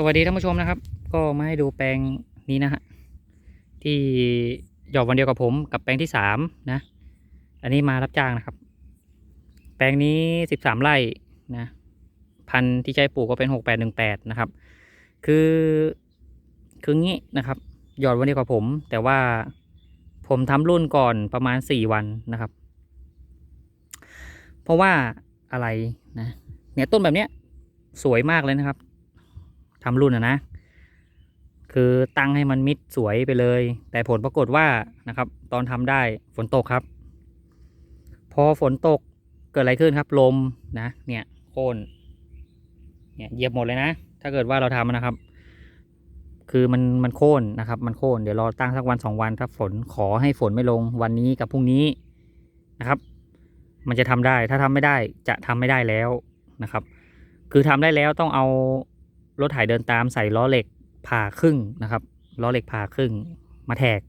สวัสดีท่านผู้ชมนะครับ ก็มาให้ดูแปลงนี้นะฮะที่หยอดวันเดียวกับผมกับแปลงที่สามนะ อันนี้มารับจ้างนะครับ แปลงนี้สิบสามไร่นะ พันธุ์ที่ใช้ปลูกก็เป็นหกแปดหนึ่งแปดนะครับ คือคืองี้นะครับ หยอดวันเดียวกับผม แต่ว่าผมทำรุ่นก่อนประมาณสี่วันนะครับ เพราะว่าอะไรนะเนี่ยต้นแบบเนี้ยสวยมากเลยนะครับ ทำรุ่นอะนะ คือตั้งให้มันมิดสวยไปเลย แต่ผลปรากฏว่านะครับ ตอนทำได้ฝนตกครับ พอฝนตกเกิดอะไรขึ้นครับ ลมนะ เนี่ยโค่นเนี่ยเหยียบหมดเลยนะ ถ้าเกิดว่าเราทำนะครับ คือมันมันโค่นนะครับ มันโค่นเดี๋ยวรอตั้งสักวันสองวันถ้าฝนขอให้ฝนไม่ลงวันนี้กับพรุ่งนี้นะครับ มันจะทำได้ถ้าทำไม่ได้จะทำไม่ได้แล้วนะครับ คือทำได้แล้วต้องเอา รถไถเดินตามใส่ล้อเหล็กผ่าครึ่งนะครับล้อเหล็กผ่าครึ่งมาแทก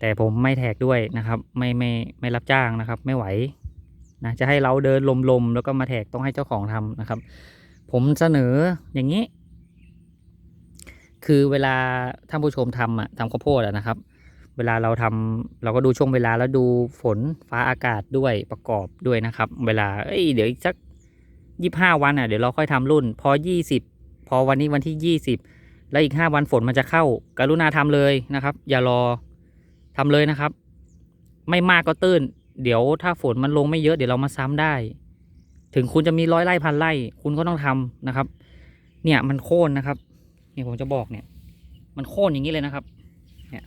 แต่ผมไม่แทกด้วยนะครับ ไม่ไม่ไม่รับจ้างนะครับ ไม่ไหวนะจะให้เราเดินลมๆแล้วก็มาแทกต้องให้เจ้าของทำนะครับ ผมเสนออย่างนี้ คือเวลาท่านผู้ชมทำอะทำข้าวโพดอะนะครับ เวลาเราทำเราก็ดูช่วงเวลาแล้วดูฝนฟ้าอากาศด้วยประกอบด้วยนะครับ เวลาเอ้ยเดี๋ยวอีกสักยี่ห้าวันอะเดี๋ยวเราค่อยทำรุ่น พอยี่สิบ พอวันนี้วันที่ยี่สิบแล้วอีกห้าวันฝนมันจะเข้าการุณาทำเลยนะครับ อย่ารอทำเลยนะครับ ไม่มากก็ตื้น เดี๋ยวถ้าฝนมันลงไม่เยอะเดี๋ยวเรามาซ้ำได้ ถึงคุณจะมีร้อยไร่พันไร่ คุณก็ต้องทำนะครับ เนี่ยมันโค่นนะครับ เนี่ยผมจะบอกเนี่ย มันโค่นอย่างนี้เลยนะครับ เนี่ย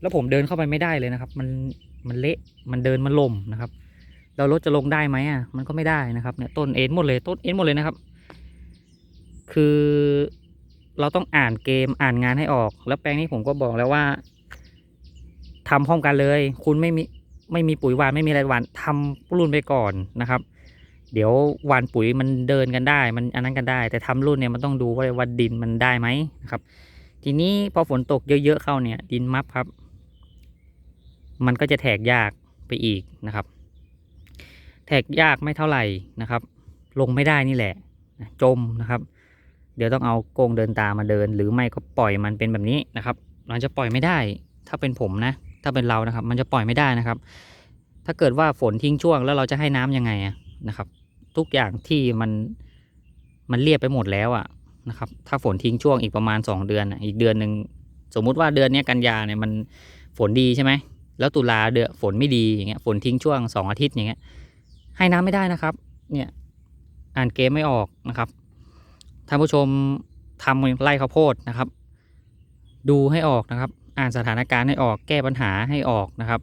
แล้วผมเดินเข้าไปไม่ได้เลยนะครับ มันมันเละมันเดินมันล่มนะครับเรารถจะลงได้ไหมอะ มันก็ไม่ได้นะครับเนี่ยต้นเอ็นหมดเลยต้นเอ็นหมดเลยนะครับ คือเราต้องอ่านเกมอ่านงานให้ออก แล้วแปลงนี้ผมก็บอกแล้วว่าทำพร้อมกันเลย คุณไม่มีไม่มีปุ๋ยหวานไม่มีอะไรหวานทำรุ่นไปก่อนนะครับ เดี๋ยวหวานปุ๋ยมันเดินกันได้ มันอันนั้นกันได้ แต่ทำรุ่นเนี่ยมันต้องดูว่าว่าดินมันได้ไหมนะครับ ทีนี้พอฝนตกเยอะๆเข้าเนี่ย ดินมับครับ มันก็จะแทกยากไปอีกนะครับ แทกยากไม่เท่าไหร่นะครับ ลงไม่ได้นี่แหละ จมนะครับ เดี๋ยวต้องเอาโกงเดินตามมาเดิน หรือไม่ก็ปล่อยมันเป็นแบบนี้นะครับ มันจะปล่อยไม่ได้ ถ้าเป็นผมนะ ถ้าเป็นเรานะครับ มันจะปล่อยไม่ได้นะครับ ถ้าเกิดว่าฝนทิ้งช่วงแล้วเราจะให้น้ำยังไงนะครับ ทุกอย่างที่มันมันเรียบไปหมดแล้วอะนะครับ ถ้าฝนทิ้งช่วงอีกประมาณสองเดือนอีกเดือนหนึ่งสมมุติว่าเดือนนี้กันยาเนี่ยมันฝนดีใช่ไหมแล้วตุลาเดือนฝนไม่ดีอย่างเงี้ยฝนทิ้งช่วงสองอาทิตย์อย่างเงี้ยให้น้ำไม่ได้นะครับ เนี่ยอ่านเกมไม่ออกนะครับ ท่านผู้ชมทำไร่ข้าวโพดนะครับ ดูให้ออกนะครับ อ่านสถานการณ์ให้ออกแก้ปัญหาให้ออกนะครับ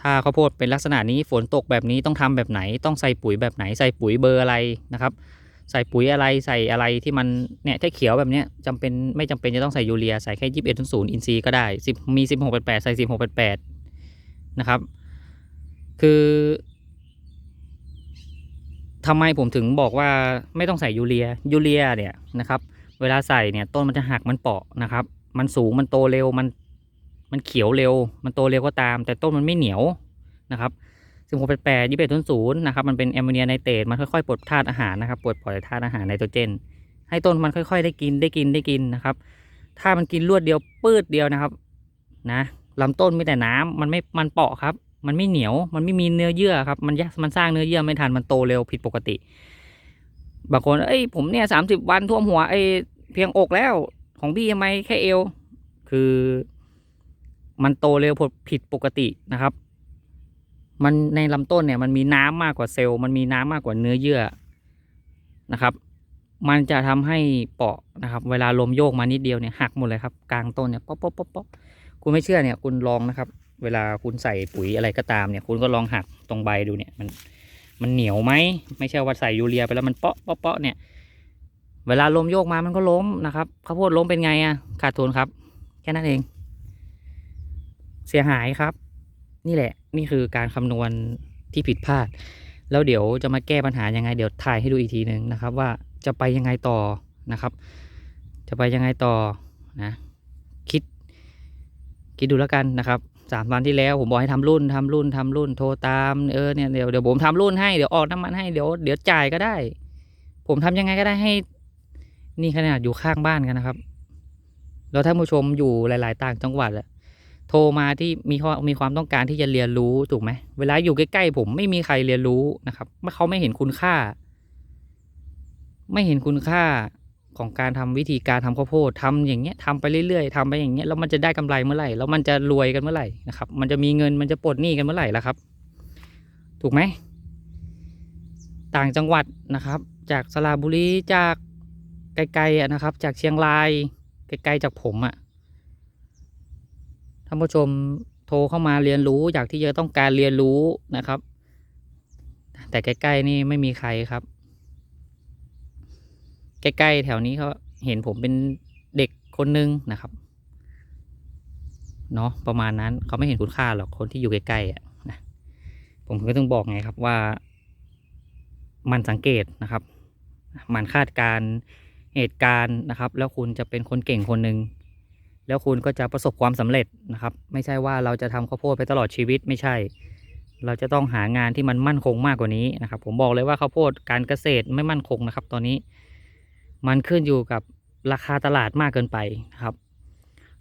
ถ้าข้าวโพดเป็นลักษณะนี้ฝนตกแบบนี้ต้องทำแบบไหน ต้องใส่ปุ๋ยแบบไหนใส่ปุ๋ยเบอร์อะไรนะครับ ใส่ปุ๋ยอะไรใส่อะไรที่มันเนี่ยถ้าเขียวแบบเนี้ยจำเป็นไม่จำเป็นจะต้องใส่ยูเรียใส่แค่ยี่สิบเอ็ดศูนย์อินซีย์ก็ได้สิบมีสิบหกแปดแปดใส่สิบหกแปดแปดนะครับ คือ ทำไมผมถึงบอกว่าไม่ต้องใส่ยูเรียยูเรียเนี่ยนะครับเวลาใส่เนี่ยต้นมันจะหักมันเปาะนะครับ มันสูงมันโตเร็วมันมันเขียวเร็ว มันโตเร็วก็ตาม แต่ต้นมันไม่เหนียวนะครับซึ่งผมเป็นแปดยี่สิบศูนย์นะครับมันเป็นแอมโมเนียไนเตรตมันค่อยๆปลดธาตุอาหารนะครับปลดปล่อยธาตุอาหารไนโตรเจน ให้ต้นมันค่อยๆ ได้กินได้กินได้กินนะครับ ถ้ามันกินรวดเดียวปืดเดียวนะครับนะลำต้นมีแต่น้ำมันไม่มันเปาะครับ มันไม่เหนียว มันไม่มีเนื้อเยื่อครับ มันยกมันสร้างเนื้อเยื่อไม่ทัน มันโตเร็วผิดปกติ บางคน เอ้ย ผมเนี่ยสามสิบวันท่วมหัวไอ้เพียงอกแล้ว ของพี่ทำไมแค่เอว คือ มันโตเร็วผิดปกตินะครับ มันในลำต้นเนี่ย มันมีน้ำมากกว่าเซลล์ มันมีน้ำมากกว่าเนื้อเยื่อ นะครับ มันจะทำให้เปาะนะครับ เวลาลมโยกมานิดเดียวเนี่ยหักหมดเลยครับ กลางต้นเนี่ยป๊อปป๊อปป๊อปป๊อปคุณไม่เชื่อเนี่ย คุณลองนะครับ เวลาคุณใส่ปุ๋ยอะไรก็ตามเนี่ย คุณก็ลองหักตรงใบดูเนี่ยมันมันเหนียวไหมไม่ใช่ว่าใส่ยูเรียไปแล้วมันเปาะเปาะเปาะเนี่ย เวลาลมโยกมามันก็ล้มนะครับข้าวโพดล้มเป็นไงอะขาดทุนครับ แค่นั้นเอง เสียหายครับ นี่แหละ นี่คือการคำนวณที่ผิดพลาด แล้วเดี๋ยวจะมาแก้ปัญหายังไง เดี๋ยวถ่ายให้ดูอีกทีหนึ่งนะครับ ว่าจะไปยังไงต่อนะครับ จะไปยังไงต่อนะ คิด คิดดูแล้วกันนะครับ สามวันที่แล้วผมบอกให้ทำรุ่นทำรุ่นทำรุ่นโทรตามเออเนี่ยเดี๋ยวเดี๋ยวผมทำรุ่นให้เดี๋ยวออกน้ำมันให้เดี๋ยวเดี๋ยวจ่ายก็ได้ ผมทำยังไงก็ได้ให้ นี่ขนาดอยู่ข้างบ้านกันนะครับ แล้วท่านผู้ชมอยู่หลาย ๆ ต่างจังหวัดอะโทรมาที่มีข้อมีความต้องการที่จะเรียนรู้ถูกไหมเวลาอยู่ใกล้ๆผมไม่มีใครเรียนรู้นะครับไม่เขาไม่เห็นคุณค่า ไม่เห็นคุณค่า ของการทำวิธีการทำข้าวโพดทำอย่างเงี้ยทำไปเรื่อยๆทำไปอย่างเงี้ยแล้วมันจะได้กำไรเมื่อไหร่แล้วมันจะรวยกันเมื่อไหร่นะครับ มันจะมีเงินมันจะปลดหนี้กันเมื่อไหร่ล่ะครับ ถูกไหมต่างจังหวัดนะครับ จากสระบุรีจากไกลๆนะครับ จากเชียงรายไกลๆจากผมอะท่านผู้ชมโทรเข้ามาเรียนรู้อยากที่จะต้องการเรียนรู้นะครับ แต่ใกล้ๆนี่ไม่มีใครครับ ใกล้ๆแถวนี้เขาเห็นผมเป็นเด็กคนนึงนะครับเนาะประมาณนั้นเขาไม่เห็นคุณค่าหรอกคนที่อยู่ใกล้ๆอะนะผมก็ต้องบอกไงครับว่า มันสังเกตนะครับ มันคาดการณ์เหตุการณ์นะครับ แล้วคุณจะเป็นคนเก่งคนหนึ่งแล้วคุณก็จะประสบความสำเร็จนะครับ ไม่ใช่ว่าเราจะทำข้าวโพดไปตลอดชีวิตไม่ใช่ เราจะต้องหางานที่มันมั่นคงมากกว่านี้นะครับ ผมบอกเลยว่าข้าวโพดการเกษตรไม่มั่นคงนะครับ ตอนนี้ มันขึ้นอยู่กับราคาตลาดมากเกินไปนะครับ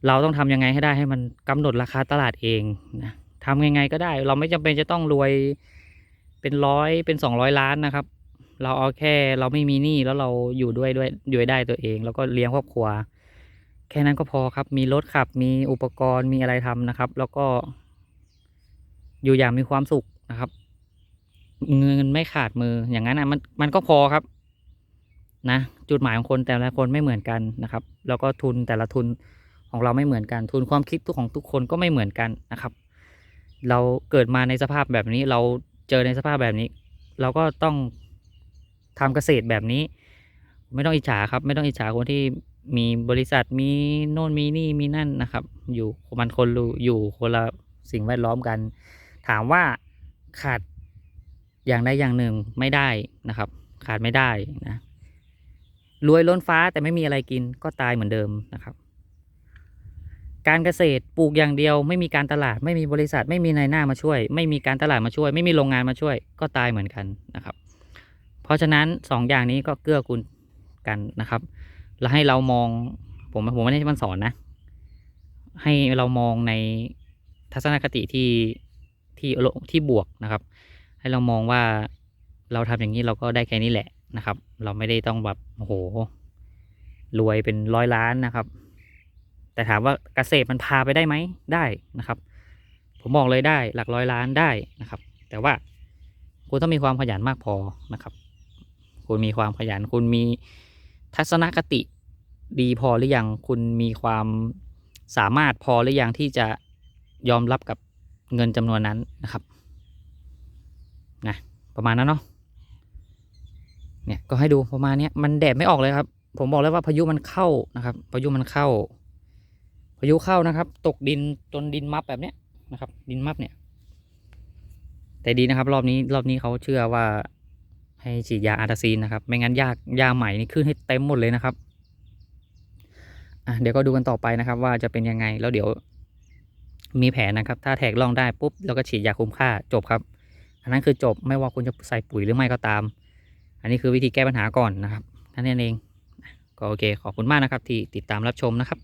เราต้องทำยังไงให้ได้ให้มันกำหนดราคาตลาดเองนะทำยังไงก็ได้ เราไม่จำเป็นจะต้องรวยเป็นร้อยเป็นสองร้อยล้านนะครับ เราเอาแค่เราไม่มีหนี้แล้วเราอยู่ด้วยด้วยอยู่ได้ตัวเอง แล้วก็เลี้ยงครอบครัว แค่นั้นก็พอครับ มีรถขับ มีอุปกรณ์มีอะไรทำนะครับ แล้วก็ อยู่อย่างมีความสุขนะครับ เงินไม่ขาดมืออย่างนั้นอะมันมันก็พอครับ นะจุดหมายของคนแต่ละคนไม่เหมือนกันนะครับ แล้วก็ทุนแต่ละทุนของเราไม่เหมือนกัน ทุนความคิดทุกของทุกคนก็ไม่เหมือนกันนะครับ เราเกิดมาในสภาพแบบนี้เราเจอในสภาพแบบนี้ เราก็ต้องทำเกษตรแบบนี้ ไม่ต้องอิจฉาครับ ไม่ต้องอิจฉาคนที่มีบริษัทมีโน่นมีนี่มีนั่นนะครับ อยู่มันคนรู้อยู่คนละสิ่งแวดล้อมกัน ถามว่าขาดอย่างใดอย่างหนึ่งไม่ได้นะครับ ขาดไม่ได้นะ รวยล้นฟ้าแต่ไม่มีอะไรกินก็ตายเหมือนเดิมนะครับ การเกษตรปลูกอย่างเดียว ไม่มีการตลาดไม่มีบริษัท ไม่มีนายหน้ามาช่วย ไม่มีการตลาดมาช่วย ไม่มีโรงงานมาช่วย ก็ตายเหมือนกันนะครับ เพราะฉะนั้นสองอย่างนี้ก็เกื้อกูลกันนะครับ แล้วให้เรามองผมผมไม่ได้มันสอนนะ ให้เรามองในทัศนคติที่ที่ที่บวกนะครับ ให้เรามองว่าเราทำอย่างนี้เราก็ได้แค่นี้แหละ นะครับ เราไม่ได้ต้องแบบโอ้โหรวยเป็นร้อยล้านนะครับ แต่ถามว่าเกษตรมันพาไปได้ไหมได้นะครับ ผมบอกเลยได้หลักร้อยล้านได้นะครับ แต่ว่าคุณต้องมีความขยันมากพอนะครับ คุณมีความขยัน คุณมีทัศนคติดีพอหรือยัง คุณมีความสามารถพอหรือยังที่จะยอมรับกับเงินจำนวนนั้นนะครับนะประมาณนั้นเนาะ เนี่ยก็ให้ดูประมาณนี้มันแดดไม่ออกเลยครับ ผมบอกเลยว่าพายุมันเข้านะครับ พายุมันเข้า พายุเข้านะครับ ตกดินจนดินมับแบบเนี้ยนะครับ ดินมับเนี่ย แต่ดีนะครับ รอบนี้รอบนี้เขาเชื่อว่าให้ฉีดยาอาร์ตาซีนนะครับ ไม่งั้นยากยาใหม่นี่ขึ้นให้เต็มหมดเลยนะครับอะเดี๋ยวก็ดูกันต่อไปนะครับ ว่าจะเป็นยังไงแล้วเดี๋ยวมีแผนนะครับ ถ้าแทกล่องได้ปุ๊บเราก็ฉีดยาคุมค่าจบครับ อันนั้นคือจบไม่ว่าคุณจะใส่ปุ๋ยหรือไม่ก็ตาม อันนี้คือวิธีแก้ปัญหาก่อนนะครับนั่นเองก็โอเคขอบคุณมากนะครับที่ติดตามรับชมนะครับ